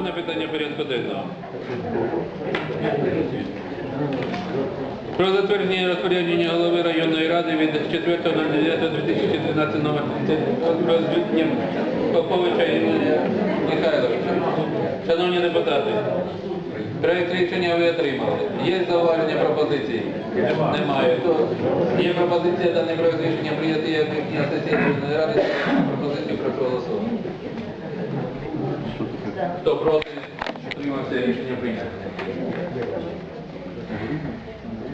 Наступне питання порядку денного. Про затвердження розпорядження голови районної ради від 4.09.2013 номер 30 про звільнення Поповича Михайловича. Шановні депутати, проект рішення ви отримали. Є зауваження пропозиції? Немає. Є пропозиція даний проект рішення прийняти як рішення сесії ради. Пропозицію прошу голосувати. Хто проти? Утримався рішення прийнято.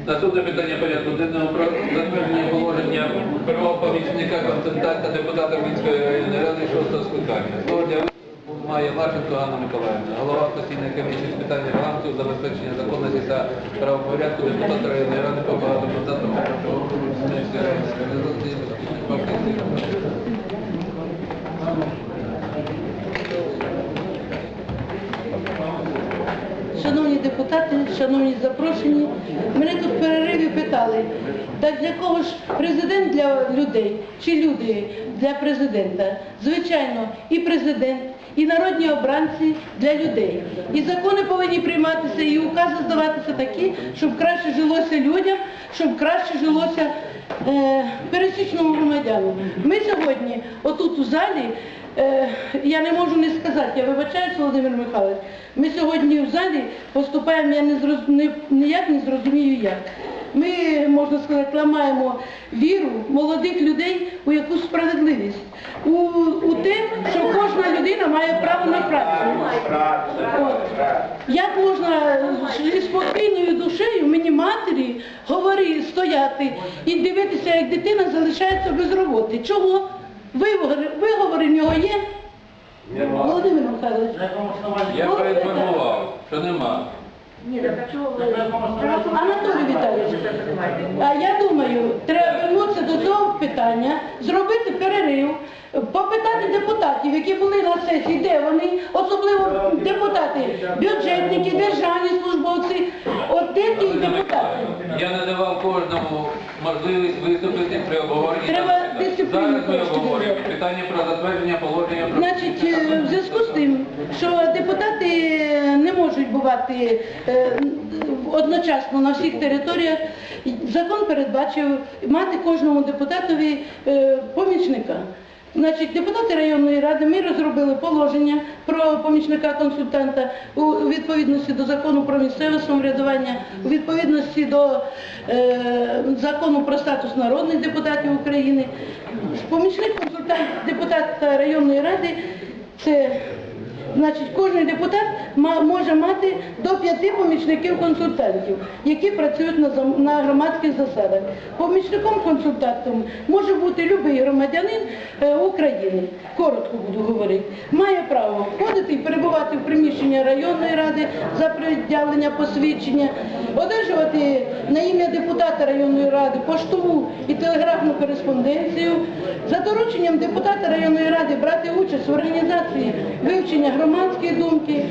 Наступне питання порядку денного про затвердження положення про помічника консультанта депутата Мінської районної ради 6 скликання. Слово для має Марченко Ганна Миколаївна, голова постійної комісії з питань регламенту, забезпечення законності та правопорядку депутата районної ради по багатомандатному депутати, шановні запрошені, мене тут в перериві питали, так для кого ж президент для людей чи люди для президента? Звичайно, і президент, і народні обранці для людей. І закони повинні прийматися, і укази здаватися такі, щоб краще жилося людям, щоб краще жилося е, пересічному громадянину. Ми сьогодні, отут у залі, я не можу не сказати, я вибачаюсь, Володимир Михайлович, ми сьогодні в залі поступаємо, я не зроз... ніяк не зрозумію як. Ми, можна сказати, ламаємо віру молодих людей у якусь справедливість, у, у те, що кожна людина має право на працю. От. Як можна з спокійною душею мені матері говори, стояти і дивитися, як дитина залишається без роботи? Чого? Виговори, виговори в нього є? Володимир Михайлович. Я проінформував, що нема. Анатолій Віталійович, а я думаю, треба вернутися до цього питання, зробити перерив, попитати депутатів, які були на сесії, де вони, особливо депутати, бюджетники, державні службовці, от де ті депутати. Я надавав кожному можливість виступити при обговоренні. Треба даного питання. дисципліну Зараз ми обговорюємо питання про затвердження положення про Значить, е, в зв'язку з тим, що депутати не можуть бувати е, одночасно на всіх територіях, закон передбачив мати кожному депутатові е, помічника. Значить, депутати районної ради ми розробили положення про помічника-консультанта у відповідності до закону про місцеве самоврядування, у відповідності до е, закону про статус народних депутатів України. Помічник-консультант депутата районної ради це Значить, кожен депутат може мати до п'яти помічників-консультантів, які працюють на, на громадських засадах. Помічником-консультантом може бути будь-який громадянин е, України, коротко буду говорити, має право входити і перебувати в приміщення районної ради за пред'явлення посвідчення, одержувати на ім'я депутата районної ради поштову і телеграфну кореспонденцію, за дорученням депутата районної ради брати участь в організації вивчення громадської думки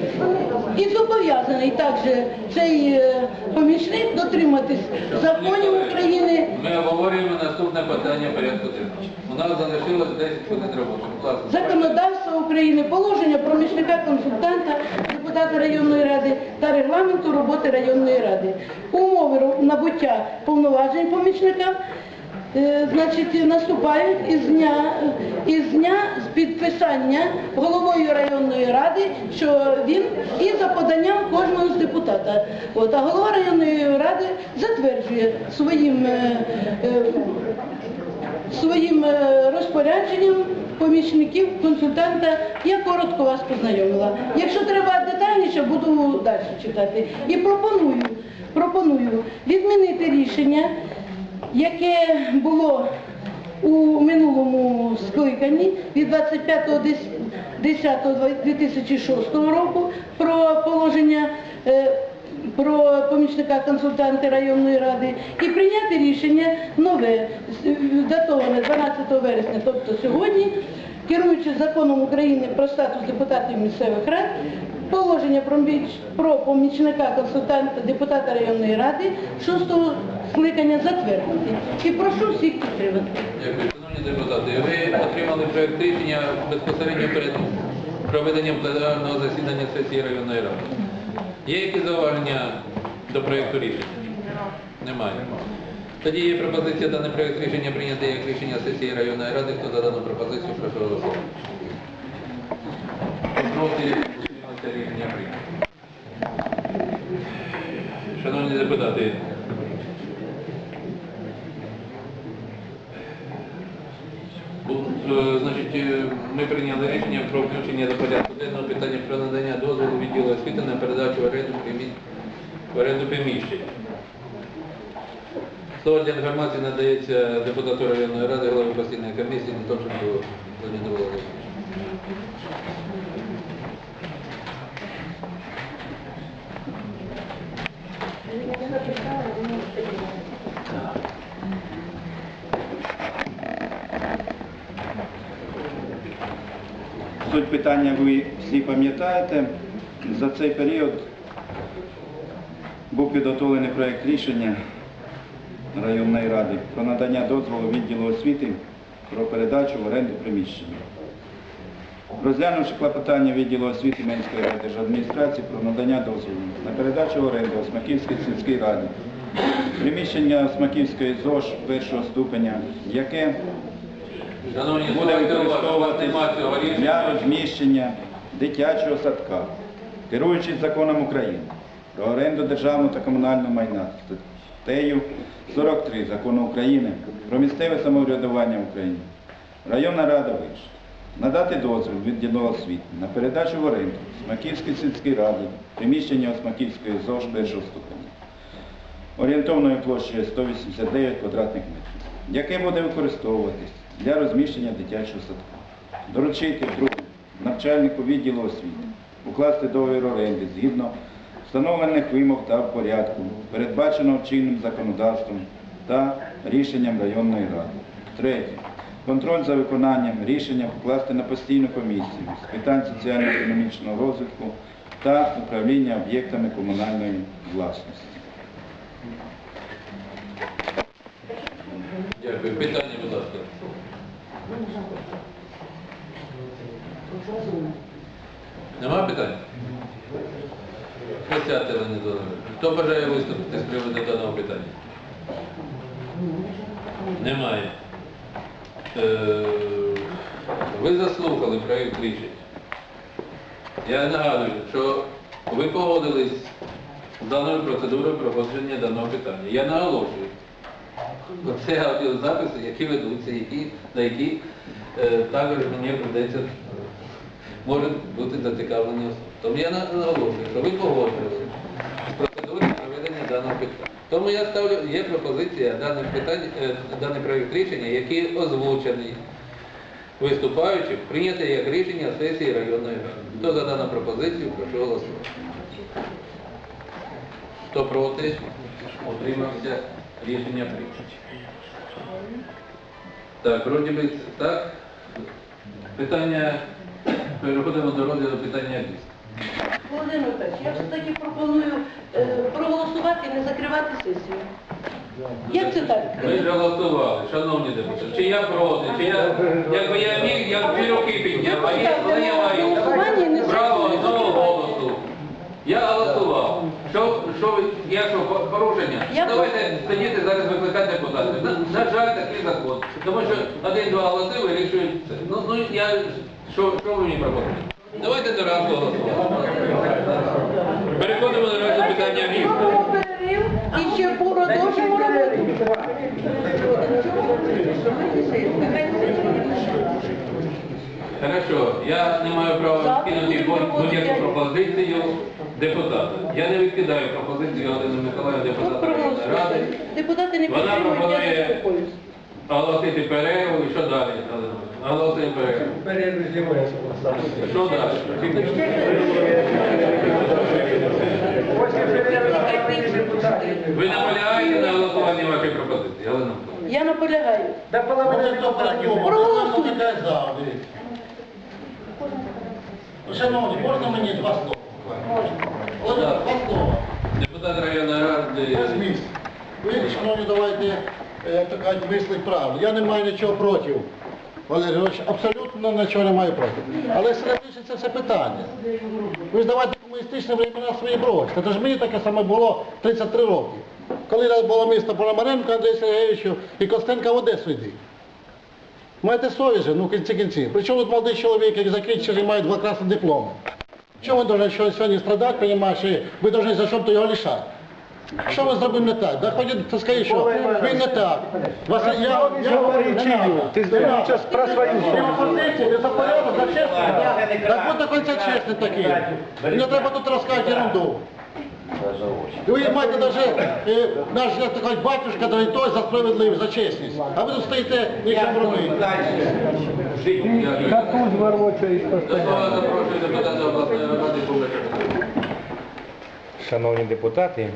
і зобов'язаний також цей е, помічник дотриматись законів України. Ми обговорюємо наступне питання порядку денного. У нас залишилось 10 хвилин роботи. Законодавства України, положення про помічника-консультанта, депутата районної ради та регламенту роботи районної ради. Умови набуття повноважень помічника значить, наступають із дня, із дня підписання головою районної ради, що він і за поданням кожного з депутата. От, а голова районної ради затверджує своїм е, е, своїм е, розпорядженням помічників, консультанта, я коротко вас познайомила. Якщо треба детальніше, буду далі читати. І пропоную, пропоную відмінити рішення, яке було у минулому скликанні від 25.10.2006 року про положення е, про помічника консультанта районної ради і прийняти рішення нове, датоване 12 вересня, тобто сьогодні, керуючись законом України про статус депутатів місцевих рад, положення про, помічника консультанта депутата районної ради 6 скликання затвердити. І прошу всіх підтримати. Дякую. Шановні депутати, ви отримали проект рішення безпосередньо перед проведенням пленарного засідання сесії районної ради. Є якісь зауваження до проєкту рішення? Немає. Тоді є пропозиція даний проєкт рішення прийняти як рішення сесії районної ради. Хто за дану пропозицію, прошу голосувати. Проти рішення прийнято. Шановні депутати, е, значить, е, ми прийняли рішення про включення до порядку денного питання про надання дозволу відділу освіти на передачу в оренду примі- в оренду приміщень. Слово для інформації надається депутату районної ради, голови постійної комісії Нетовченко Леоніду Володимировичу. Суть питання ви всі пам'ятаєте. За цей період був підготовлений проєкт рішення районної ради про надання дозволу відділу освіти про передачу в оренду приміщення. Розглянувши клопотання відділу освіти Менської райдержадміністрації про надання дозволу на передачу в оренду Осмаківській сільській раді, приміщення Осмаківської ЗОЖ першого ступеня, яке Шановні буде рішення. для розміщення дитячого садка, керуючись законом України про оренду державного та комунального майна, статтею 43 закону України про місцеве самоврядування в Україні. Районна рада вирішила надати дозвіл відділу освіти на передачу в оренду Смаківській сільській раді приміщення Осмаківської ЗОЖ першого ступеня орієнтовною площею 189 квадратних метрів, яке буде використовуватись для розміщення дитячого садка. Доручити друге навчальнику відділу освіти укласти договір оренди згідно встановлених вимог та порядку, передбаченого чинним законодавством та рішенням районної ради. Третє. Контроль за виконанням рішення покласти на постійну комісію з питань соціально-економічного розвитку та управління об'єктами комунальної власності. Дякую. Питання, будь ласка. Нема питань? Присядьте, Леонід Володимирович. Хто бажає виступити з приводу даного питання? Немає. Е, Ви заслухали проєкт рішення. Я нагадую, що ви погодились з даною процедурою проходження даного питання. Я наголошую. Це аудіозаписи, які ведуться, які, на які е, також мені прийдеться, можуть бути зацікавлені особи. Тому я на- наголошую, що ви погодилися з процедурою проведення даного питання. Тому я ставлю, є пропозиція даних питань, е, даний проєкт рішення, який озвучений виступаючим, прийняти як рішення сесії районної ради. Хто за дану пропозицію, прошу голосувати. Хто проти, утримався, рішення прийнято. Так, вроді би так. Питання, переходимо до розгляду питання ліс. Володимир Михайлович, я все-таки пропоную е, проголосувати і не закривати сесію. Як це так? Ми ж голосували, шановні депутати. Чи я проти, чи я, якби я міг, я б дві руки підняв, а є, але я маю право одного голосу. Я голосував. Що, що ви, я що, порушення? Я Давайте сидіти зараз викликати депутатів. На, на жаль, такий закон. Тому що один-два голоси вирішують це. Ну, ну я, що, що ви мені пропонуєте? Давайте до ранку голосувати. Переходимо до розгляду питання перерив і ще продовжимо роботу. Хорошо, я не маю права відкинути будь- будь-яку пропозицію депутата. Я не відкидаю пропозицію Галини Миколаївни, депутата Районної ради. Депутати не Вона пропонує оголосити перерву і що далі, Галина Миколаївна? Оголосимо перерву. Що далі? Ви наполягаєте на голосуванні вашої пропозиції, Галина Я наполягаю. Да половина хто працював, Проголосуй. не казав. Шановні, можна мені два слова? Можна. Два слова. Депутат районної ради. Без місць. Ви, шановні, давайте, е, як то кажуть, мислить правильно. Я не маю нічого проти, Валерій Григорович, абсолютно нічого не маю проти. Але серед це все питання. Ви ж давайте комуністичні времена свої бросьте. Це ж мені таке саме було 33 роки. Коли було місто Пономаренко Андрій Сергійовичу і Костенка в Одесу йди. Маєте совість, же, ну в. Причому тут молодий чоловік, який закінчив і має два красні дипломи. Чому ви повинні що сьогодні страдати, розумієш, і ви повинні за що-то його лишати? Що ви зробив не так? Да ходіть, то скажіть, що він не так. Вас, я, я, я, чию? Ти знаєш про свою позицію, ти за порядок, за чесність. Так будь до кінця чесний такий. Не треба тут розказувати ерунду. І ви маєте навіть, е, наш, як то кажуть, батюшка, да і той за справедливість, за чесність. А ви тут стоїте, нічого робити. До слова запрошую депутата обласної ради Бубика. Шановні депутати,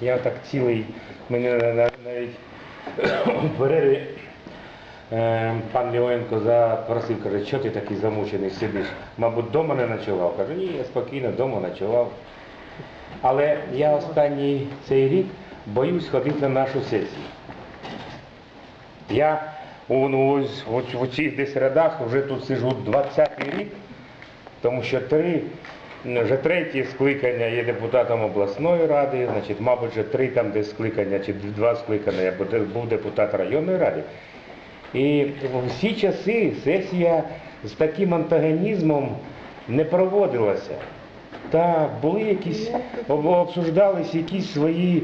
я так цілий, мені на- на- навіть в перерві е, пан Ліоненко запросив, каже, що ти такий замучений сидиш? Мабуть, вдома не ночував. Кажу, ні, я спокійно вдома ночував. Але я останній цей рік боюсь ходити на нашу сесію. Я ну, ось, в цих десь рядах вже тут сижу 20-й рік, тому що три, ну, вже третє скликання є депутатом обласної ради, значить, мабуть, вже три там десь скликання, чи два скликання я був депутат районної ради. І в всі часи сесія з таким антагонізмом не проводилася. Так, були якісь, обсуждались якісь свої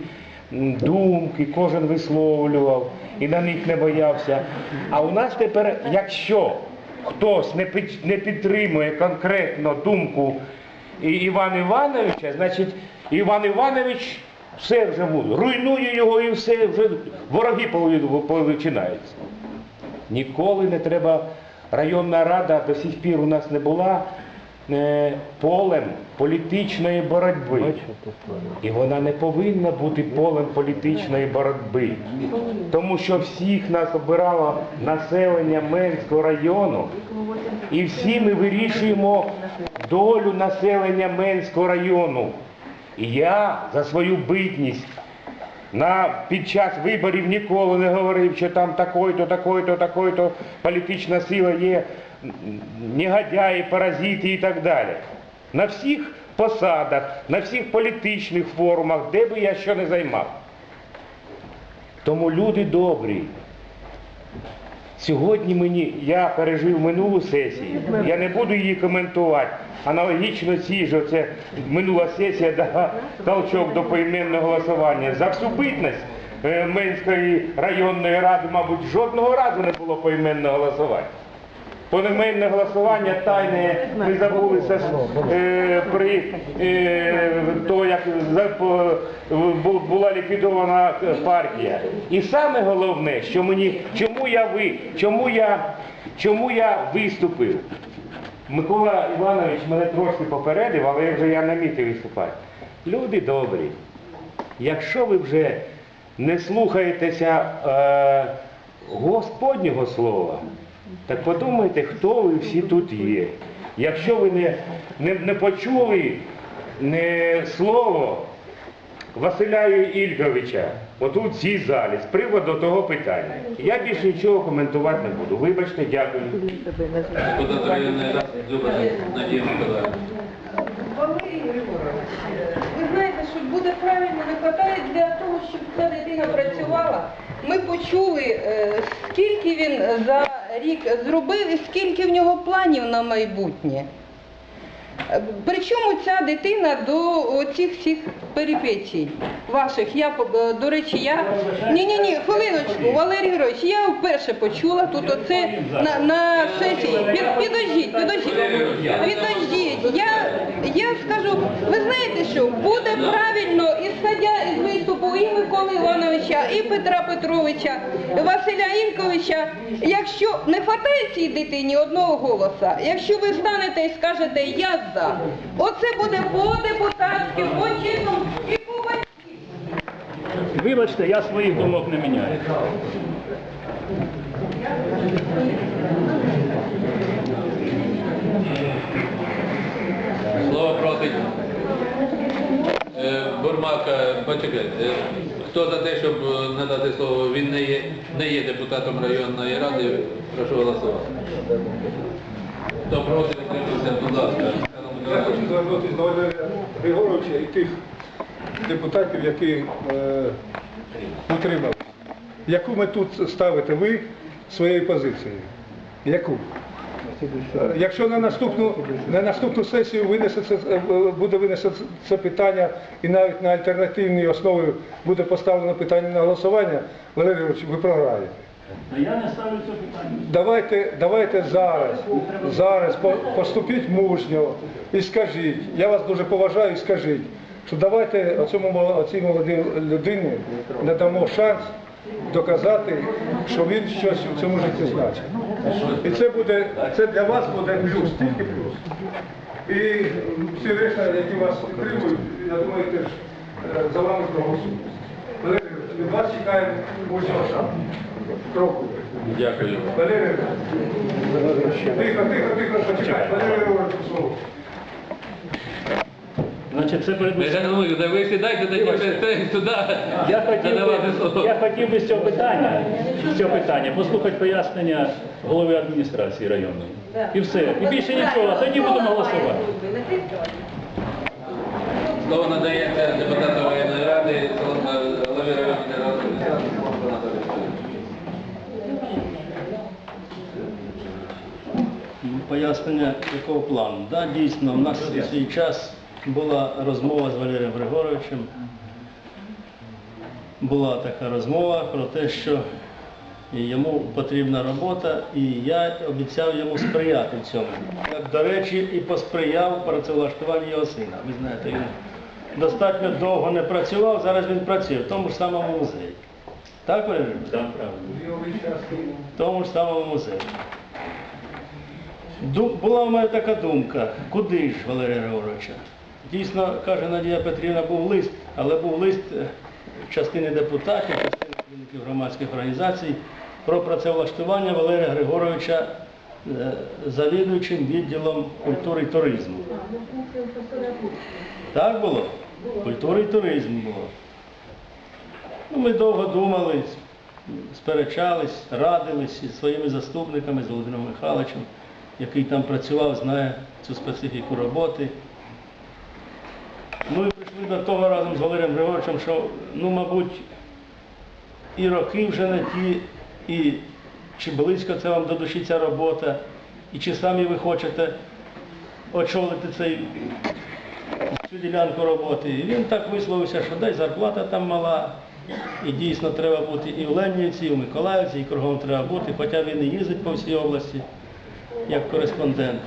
думки, кожен висловлював і на них не боявся. А у нас тепер, якщо хтось не, під- не підтримує конкретно думку Івана Івановича, значить Іван Іванович все вже руйнує його і все, вже вороги починаються. Ніколи не треба. Районна рада до сих пір у нас не була полем політичної боротьби. І вона не повинна бути полем політичної боротьби. Тому що всіх нас обирало населення Менського району, і всі ми вирішуємо долю населення Менського району. І я за свою битність на, під час виборів ніколи не говорив, що там такої-то, такої-то, такої-то політична сила є, негодяї, паразити і так далі. На всіх посадах, на всіх політичних форумах, де би я що не займав. Тому люди добрі. Сьогодні мені я пережив минулу сесію, я не буду її коментувати. Аналогічно цій же це минула сесія дала толчок до поіменного голосування. За всю битність е, Менської районної ради, мабуть, жодного разу не було поіменного голосування. Поіменне голосування тайне ми забулися е, при е, того, як за- по- була ліквідована партія. І саме головне, що мені, чому я ви, чому я, чому я виступив? Микола Іванович мене трошки попередив, але вже я намітив виступати. Люди добрі, якщо ви вже не слухаєтеся е, Господнього слова, так подумайте, хто ви всі тут є. Якщо ви не, не, не почули не слово Василя Ільговича, отут в цій залі, з приводу того питання, я більше нічого коментувати не буду. Вибачте, дякую. Валерій Григорович, ви знаєте, що буде правильно, не вистачає для того, щоб ця дитина працювала. Ми почули, е, скільки він за рік зробив і скільки в нього планів на майбутнє. Причому ця дитина до оцих всіх перипетій ваших, я до речі, я ні, ні, ні, хвилиночку, Валерій Григорович, я вперше почула тут оце на, на сесії. Під, підождіть, підождіть, підождіть. Я, я скажу, ви знаєте що, буде правильно, ісходя із виступу і Миколи Івановича, і Петра Петровича, і Василя Інковича, якщо не хватає цій дитині одного голоса, якщо ви станете і скажете я за, оце буде по депутатськи, по чином і по батьківськи. Вибачте, я своїх думок не міняю. Слово просить Бурмак, е, почекайте, е, Хто за те, щоб е, надати слово, він не є, не є депутатом районної ради, прошу голосувати. Хто проти, утримався, будь ласка. Я хочу звернутися до Валерія Григоровича і тих депутатів, які е, утримали. Яку ми тут ставите ви своєю позицією? Яку? Е, Якщо на наступну, на наступну сесію винесе це, е, буде винесено це питання і навіть на альтернативній основі буде поставлено питання на голосування, Валерій Григорович, ви програєте. А я не ставлю це питання. Давайте, давайте зараз, зараз поступіть мужньо і скажіть, я вас дуже поважаю і скажіть, що давайте оцій молодій людині надамо шанс доказати, що він щось у цьому житті значить. І це буде, це для вас буде плюс, тільки плюс. І всі решта, які вас підтримують, я думаю, теж е, за вами проголосують. Від вас чекаємо мужнього шансу. Кроку. Дякую. Валерій, тихо, тихо, тихо, почекай. Валерій слово. Значить, це передбачає. Михайло Миколаївич, ви сідайте тоді перед сюди. Я хотів, би, слово. я хотів би з цього питання, з цього питання послухати пояснення голови адміністрації районної. І все. І більше нічого, а тоді будемо голосувати. Слово надається депутату районної ради, голові районної ради. Пояснення якого плану. Да, дійсно, в нас у свій час була розмова з Валерієм Григоровичем. Була така розмова про те, що йому потрібна робота, і я обіцяв йому сприяти в цьому. Як, до речі, і посприяв працевлаштуванню його сина. Ви знаєте, він достатньо довго не працював, зараз він працює в тому ж самому музеї. Так, Валерій? Так, правильно. В тому ж самому музеї. Була в мене така думка, куди ж Валерія Григоровича? Дійсно, каже Надія Петрівна, був лист, але був лист е, частини депутатів, частини керівників громадських організацій про працевлаштування Валерія Григоровича е, завідуючим відділом культури і туризму. Так було? Культури і туризму було. Ну, ми довго думали, сперечались, радились із своїми заступниками, з Володимиром Михайловичем, який там працював, знає цю специфіку роботи. Ну і прийшли до того разом з Валерієм Григоровичем, що, ну, мабуть, і роки вже не ті, і чи близько це вам до душі ця робота, і чи самі ви хочете очолити цей цю ділянку роботи. І він так висловився, що дай зарплата там мала, і дійсно треба бути і в Ленівці, і в Миколаївці, і кругом треба бути, хоча він і їздить по всій області як кореспондент.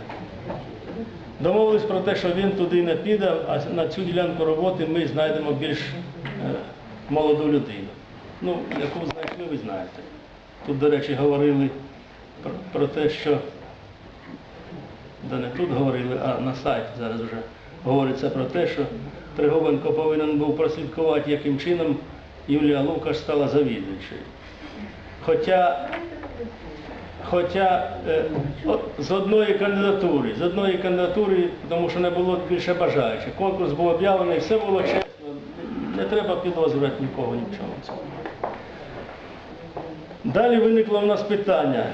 Домовились про те, що він туди не піде, а на цю ділянку роботи ми знайдемо більш е, молоду людину. Ну, яку знайшли, ви знаєте. Тут, до речі, говорили про, про те, що да не тут говорили, а на сайті зараз вже говориться про те, що Тригубенко повинен був прослідкувати, яким чином Юлія Лукаш стала завідуючою. Хоча, хоча е, з одної кандидатури, з одної кандидатури, тому що не було більше бажаючих. Конкурс був об'явлений, все було чесно. Не треба підозрювати нікого ні в. Далі виникло в нас питання,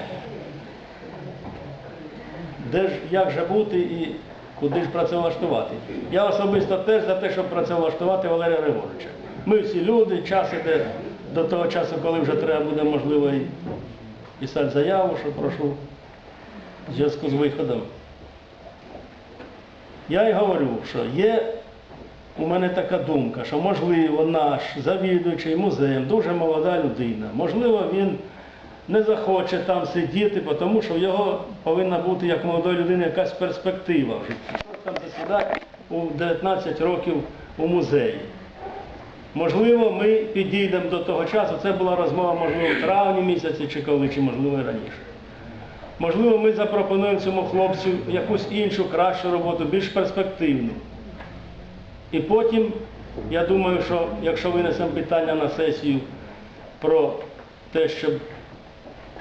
де ж, як же бути і куди ж працевлаштувати. Я особисто теж за те, щоб працевлаштувати Валерія Григоровича. Ми всі люди, час іде до того часу, коли вже треба буде, можливо, і писати заяву, що прошу в зв'язку з виходом. Я й говорю, що є у мене така думка, що можливо наш завідуючий музеєм, дуже молода людина, можливо, він не захоче там сидіти, тому що в його повинна бути як молодої людини якась перспектива в житті. Там засідати у 19 років у музеї. Можливо, ми підійдемо до того часу. Це була розмова, можливо, в травні місяці чи коли, чи можливо і раніше. Можливо, ми запропонуємо цьому хлопцю якусь іншу, кращу роботу, більш перспективну. І потім, я думаю, що якщо винесемо питання на сесію про те, щоб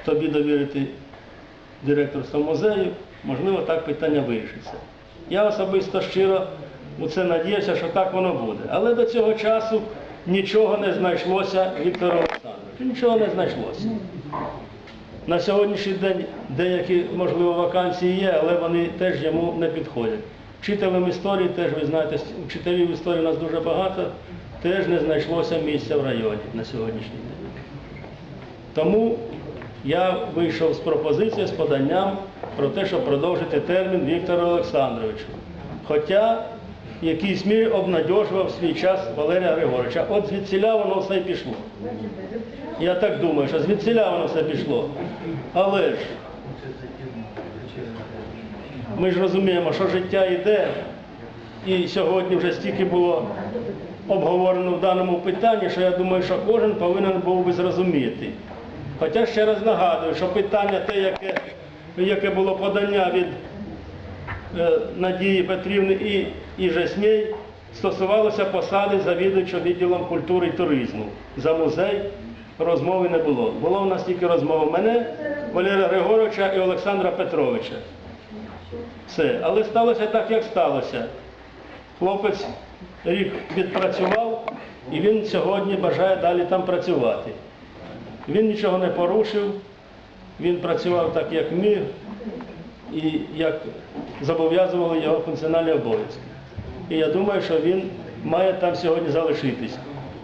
тобі довірити директорство музею, можливо, так питання вирішиться. Я особисто щиро у це надіюся, що так воно буде. Але до цього часу нічого не знайшлося Віктору Олександровичу. Нічого не знайшлося. На сьогоднішній день деякі, можливо, вакансії є, але вони теж йому не підходять. Вчителем історії теж, ви знаєте, вчителів історії у нас дуже багато, теж не знайшлося місця в районі на сьогоднішній день. Тому я вийшов з пропозицією, з поданням про те, щоб продовжити термін Віктору Олександровичу. Хоча в якійсь мірі обнадьожував свій час Валерія Григоровича. От звідсіля воно все й пішло. Я так думаю, що звідсіля воно все пішло. Але ж ми ж розуміємо, що життя йде, і сьогодні вже стільки було обговорено в даному питанні, що я думаю, що кожен повинен був би зрозуміти. Хоча ще раз нагадую, що питання те, яке, яке було подання від е, Надії Петрівни і, і Жеснєй, стосувалося посади завідувача відділом культури і туризму. За музей розмови не було. Було в нас тільки розмова мене, Валерія Григоровича і Олександра Петровича. Все. Але сталося так, як сталося. Хлопець рік відпрацював, і він сьогодні бажає далі там працювати. Він нічого не порушив, він працював так, як міг, і як зобов'язували його функціональні обов'язки. І я думаю, що він має там сьогодні залишитись.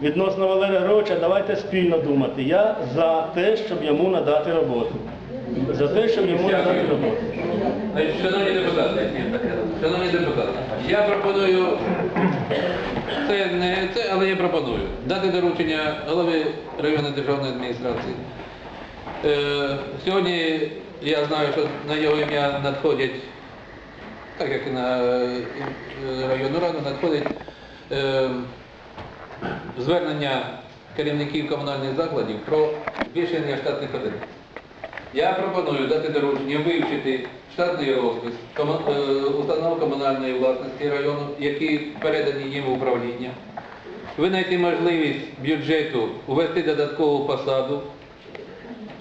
Відносно Валерія Григоровича, давайте спільно думати. Я за те, щоб йому надати роботу. За те, щоб йому надати роботу. Шановні депутати, шановні депутати, я пропоную, це не це, але я пропоную дати доручення голові районної державної адміністрації. Е, сьогодні я знаю, що на його ім'я надходять, так як і на районну раду, надходять е, звернення керівників комунальних закладів про збільшення штатних одиниць. Я пропоную дати доручення вивчити штатний розпис е, установ комунальної власності району, які передані їм в управління, винайти можливість бюджету ввести додаткову посаду,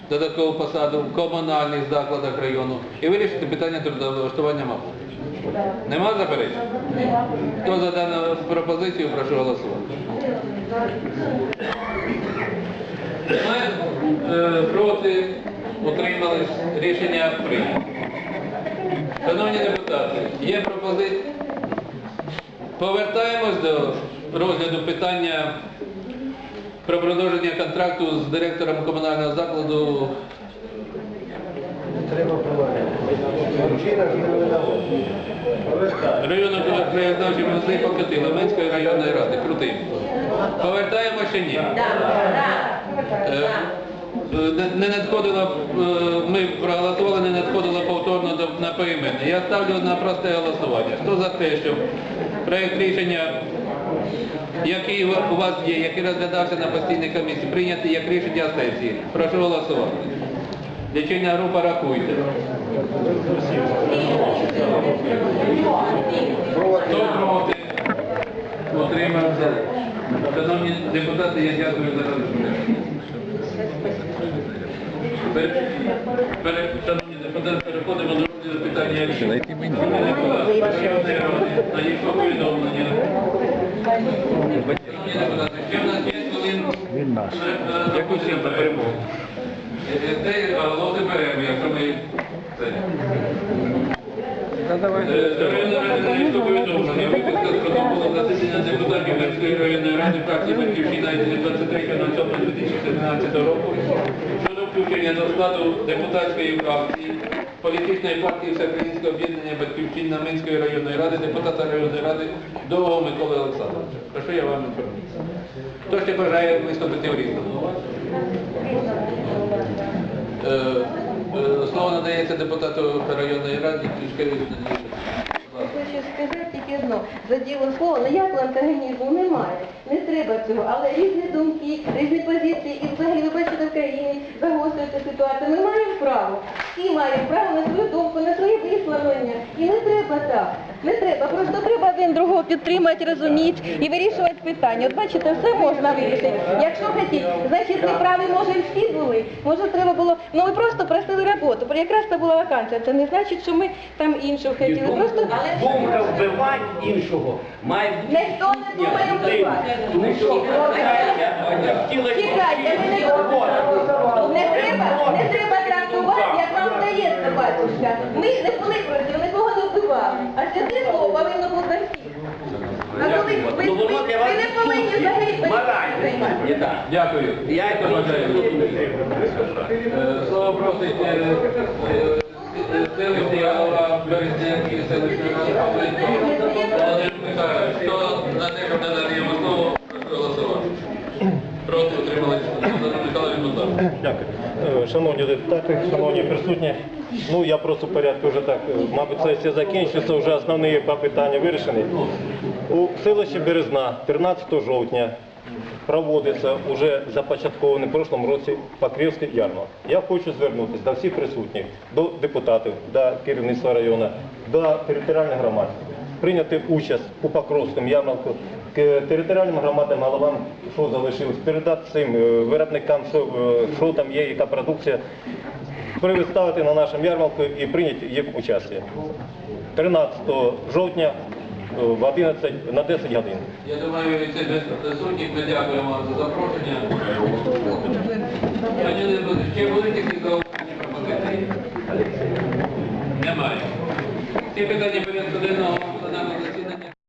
додаткову посаду в комунальних закладах району і вирішити питання трудовлаштування МАПу. Нема заперечень? Хто за дану пропозицію, прошу голосувати. Немає? Е, Проти, утримались, рішення прийнято. Шановні депутати, є пропозиція. Повертаємось до розгляду питання про продовження контракту з директором комунального закладу. Районного краєзнавчого музею Покатила, Менської районної ради. Крутий. Повертаємо чи ні? Е, Не надходило, е, ми проголосували, не надходило повторно на поіменне. Я ставлю на просте голосування. Хто за те, щоб проєкт рішення, який у вас є, який розглядався на постійній комісії, прийнятий як рішення сесії? Прошу голосувати. Лічильна група рахуйте. Проти? Утримався. Шановні депутати, я дякую за розгляд. Переходимо до розгляду питання. На їх повідомлення. Ще в нас є хвилин. Ще перемогу? Голови беремо, якщо ми це. Повідомлення. Виписка з протоколу засідання депутатів Мерської районної ради фракції Батьківщина від 23.07.2014 року щодо включення до складу депутатської фракції політичної партії Всеукраїнського об'єднання Батьківщина Минської районної ради, депутата районної ради Довгого Миколи Олександровича. Прошу я вам інформацію. Хто ще бажає виступити в різному? Е, е, Слово надається депутату районної ради Надії. Хочу сказати тільки одно, за діло слова, ніякого антагонізму немає, не треба цього, але різні думки, різні позиції, і взагалі ви бачите в країні загострюється ситуація. Ми маємо право, всі маємо право на свою думку, на своє висловлення, і не треба так. Не треба, просто треба один другого підтримати, розуміти і вирішувати питання. От бачите, все можна вирішити. Якщо хотіть, значить неправі може всі були. Може треба було. Ну ми просто просили роботу. Бо Якраз це була вакансія. Це не значить, що ми там іншого хотіли. Просто Думка вбивати іншого має бути ніхто не думає вбивати. Тому що Чекайте, ви не не треба, не треба трактувати, як вам здається, батюшка. Ми не були проти. А святе слово повинно бути всіх. А коли ви, ви, ви, ви не повинні взагалі займатися. Дякую. Я? Е, Слово просить селищний голова селищної ради Володимир Михайлович. Хто за те, щоб надати йому слово, прошу голосувати. Проти утримались. Володимир Михайлович. Дякую. Е, Шановні депутати, шановні присутні, ну я просто в порядку вже так, е, мабуть, сесія закінчиться, вже основні питання вирішені. У селищі Березна 13 жовтня проводиться вже започаткований в прошлому році Покрівський ярмарк. Я хочу звернутися до всіх присутніх, до депутатів, до керівництва району, до територіальних громад. Прийняти участь у Покровському ярмарку, територіальним громадам, головам що залишилось, передати цим е, виробникам, е, що там є, яка продукція, представити на нашому ярмарку і прийняти їх участь. 13 жовтня е, в 11, на 10 годин. Я думаю, віце-присутніх, ми дякуємо за запрошення. Ще будуть якісь зауваження пропозиції? Немає. Всі питання порядку денного